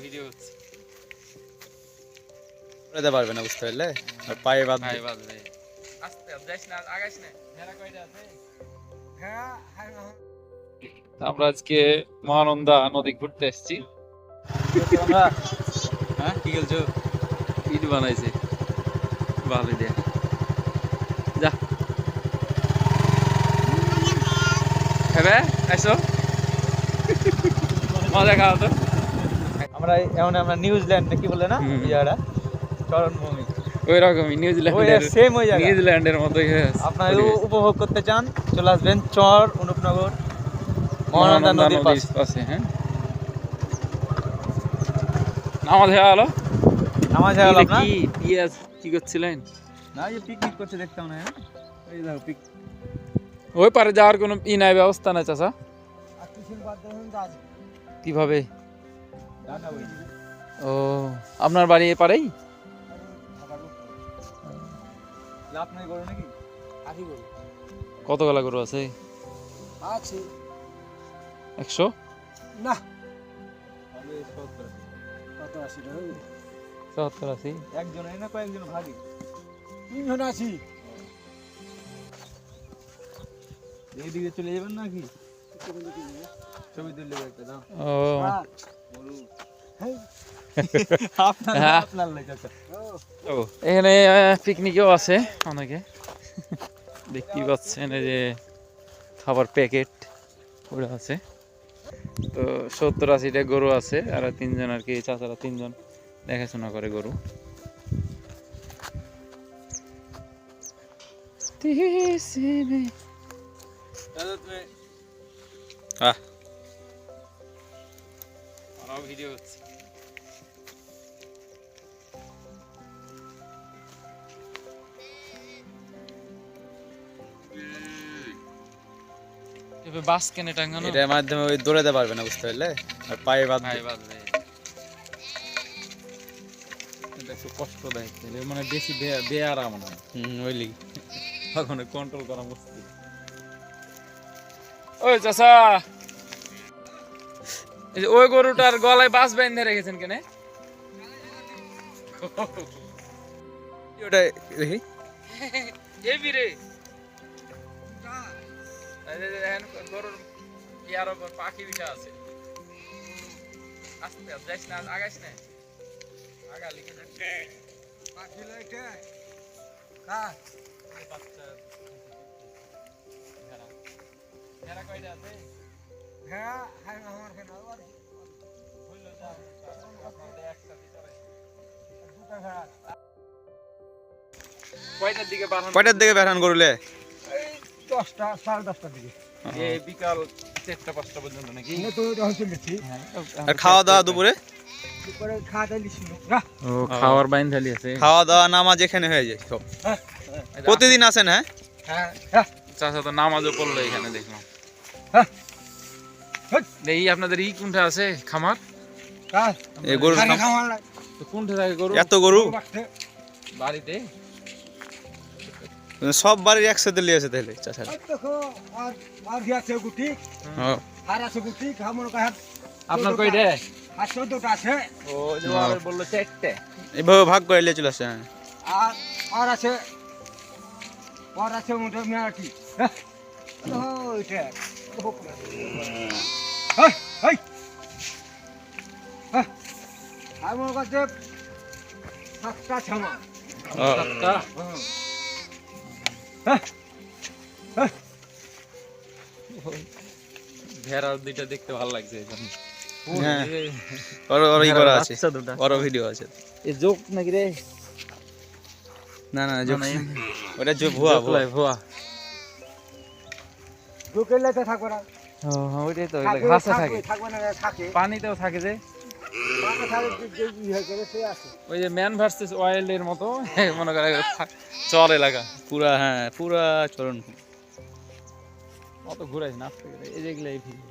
Video পারবে না বুঝতে পারলে? আর পায়ে বাদ আস্তে যাইস না আগাইস না। ভেড়া কয়টা আছে? আমরা আজকে মহানন্দা নদী ঘুরতে এসেছি। হ্যাঁ কি খেলছো ইট বানাইছে। ভালো দিয়ে যা। হবে আইসো। মজা খাওয়া তো। আমরা এমন আমরা নিউজিল্যান্ড নাকি বলে না। ইয়ারা চরণভূমি ওই রকমই ওই নিউজিল্যান্ডের সেম ওই জায়গা। নিউজিল্যান্ডের মতোই হয়ে আপনারা। উপভোগ করতে চান চলে আসবেন চর অনুপনগর মহানন্দা নদীর পাশে। হ্যাঁ। নামাজ হয়ে গেল? নামাজ হয়ে গেল আপনার? কি পিয়াজ কি করছিলেন? না এই পিকনিক করতে দেখতাম না হ্যাঁ? এই দেখো পিক ওই পারে যাওয়ার কোনো ই নাই ব্যবস্থা নাই চাচা? কীভাবে? ও আপনার বাড়ি এ পারেই লাভ নাই করো নাকি কত গলা গরু আছে? আছে। একশো? না। কত আশি। আশি না কয়েকজন ভাগি তিনজন আছি। এইদিকে চলে যাবেন নাকি? এখানে পিকনিকেও আছে অনেকে। দেখতেই পাচ্ছেন এই যে খাবার প্যাকেট ওরা আছে। তো সত্তর আশিটা গরু আছে, আর তিনজন আর কি, চাচারা তিনজন দেখাশোনা করে গরু। আহ। ভিডিও করছি এবার বাস কেনে টাঙ্গানো এটার মাধ্যমে ওই দৌড়াতে পারবে না বুঝতে পারলে? আর পায়ে বাদ ভাই বাজবে এটা একটু কষ্ট দেয় মানে বেশি বে- বেয়ারাম না হুম ওই লিগ। কন্ট্রোল করা মুশকিল। ওই চাচা। এই যে ওই গরুটার গলায় বাস বেঁধে রেখেছেন কেন? ওটা দেখি? হেবি রে। এই যে দেখেন গরুর ইয়ার উপর পাখি বিঠা আছে। আস্তে আস্তে যাইস না আগাইস না। আগালি কেন পাখি লাইটে কাজ বাচ্চা হ্যাঁ হ্যাঁ আমার আর কয়টার দিকে বাড়ানো করলে? দশটা সাড়ে দশটার দিকে। বিকাল চারটা পাঁচটা পর্যন্ত নাকি? আর খাওয়া দাওয়া দুপুরে? দুপুরে খাওয়া দাওয়া লিছিল না। ও খাওয়ার বাইন ধালি আছে। খাওয়া দাওয়া নামাজ এখানে হয়ে যায় সব। প্রতিদিন আসেন হ্যাঁ? হ্যাঁ হ্যাঁ চাচা তো নামাজও পড়ল এখানে দেখলাম। হ্যাঁ। হ্যাঁ। এই আপনাদের ই কোনটা আছে? খামার? কোনটা থাকে গরু? এত গরু? বাড়িতে? সব বাড়ির একসাথে লিয়ে আছে তাহলে চাষা আর আর আর আছে গুটি আর আছে গুটি খামর আপনার আর আছে। ও। বলল চারটে। এইভাবে ভাগ করে লিয়ে চলে আসে। আর আর আছে আর আছে মোটা মেয়াটি। হ্যাঁ। ওইটা। হ্যাঁ হ্যাঁ ভেড়ার দুইটা দেখতে ভালো লাগছে হ্যাঁ ভিডিও আছে এ জোক নাকি রে না না জোক ওটা জো ভুয়া জোক ভুয়া ভুয়া ঢুকেলে তো থাকবে না। ওইটাই তো ঘাসে থাকে। থাকবে না থাকে। পানিতেও থাকে যে। ওই যে ম্যান ভার্সেস ওয়াইল্ড এর মতো মনে করে চর এলাকা পুরা হ্যাঁ পুরা চরণ কত ঘুরাইছে না এই যেগুলো এই ভিডিও